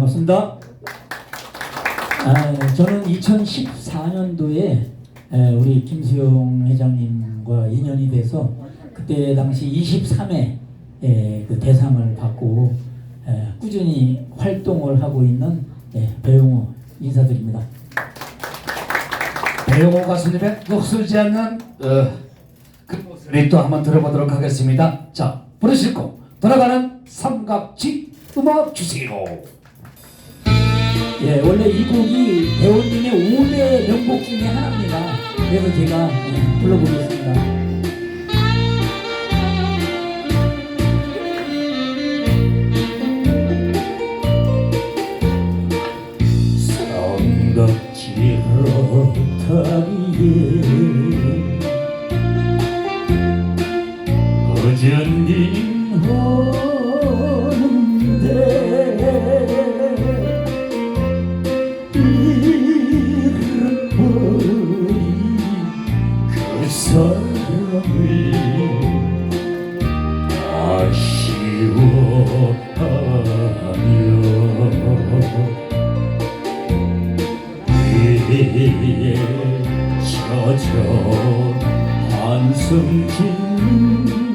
반갑습니다. 아, 저는 2014년도에 우리 김수용 회장님과 인연이 돼서 그때 당시 23회 그 대상을 받고 에, 꾸준히 활동을 하고 있는 예, 배용호 인사드립니다. 배용호 가수님의 녹슬지 않는 어, 그 목소리 또 한번 들어보도록 하겠습니다. 자, 부르실 곡 돌아가는 삼각지 음악 주세요. 예, 원래 이 곡이 배우님의 5대 명곡 중에 하나입니다. 그래서 제가 예, 불러보겠습니다. 로타리에 어전긴 사람을 아쉬워하며 이에 젖어 한숨 짓는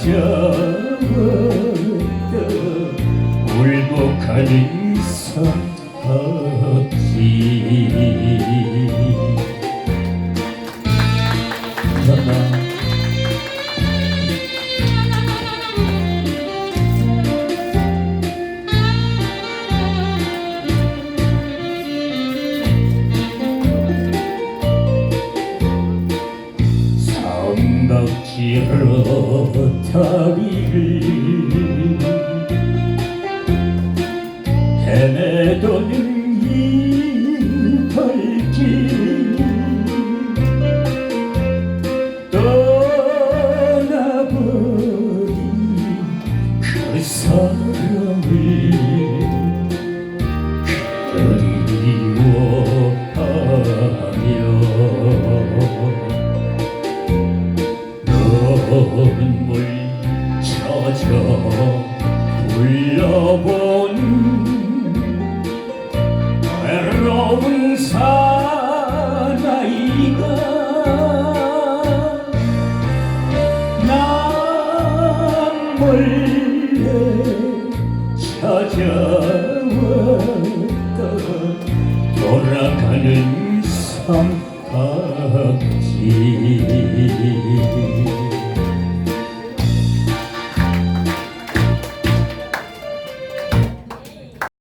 찾아왔다 울고가는 삼각지 감사합니다. 다리를 헤매도는 이 발길 떠나버린 그 사람을 눈물 젖어 불러본 외로운 사나이가 난 몰래 찾아왔다. 돌아가는 삼각지